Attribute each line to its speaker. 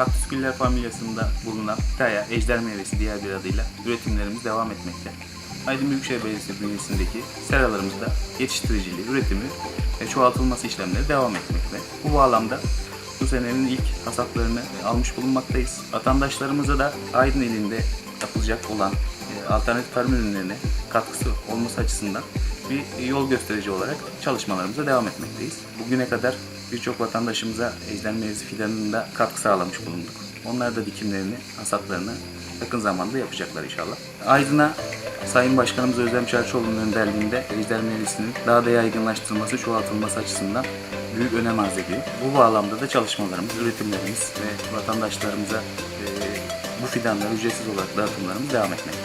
Speaker 1: Kaktüs güller familyasında bulunan Pitaya ejder meyvesi diğer bir adıyla üretimlerimiz devam etmekte. Aydın Büyükşehir Belediyesi bünyesindeki seralarımızda yetiştiriciliği, üretimi ve çoğaltılması işlemleri devam etmekte. Bu bağlamda bu senenin ilk hasatlarını almış bulunmaktayız. Vatandaşlarımıza da Aydın ilinde yapılacak olan e, alternatif tarım ürünlerine katkısı olması açısından bir yol gösterici olarak çalışmalarımıza devam etmekteyiz. Bugüne kadar birçok vatandaşımıza ejder meyvesi fidanında katkı sağlamış bulunduk. Onlar da dikimlerini, hasatlarını yakın zamanda yapacaklar inşallah. Aydın'a Sayın Başkanımız Özlem Çerçoğlu'nun önderliğinde ejder meyvesinin daha da yaygınlaştırılması, çoğaltılması açısından büyük önem arz ediyor. Bu bağlamda da çalışmalarımız, üretimlerimiz ve vatandaşlarımıza e, bu fidanları ücretsiz olarak dağıtımlarımız devam etmekte.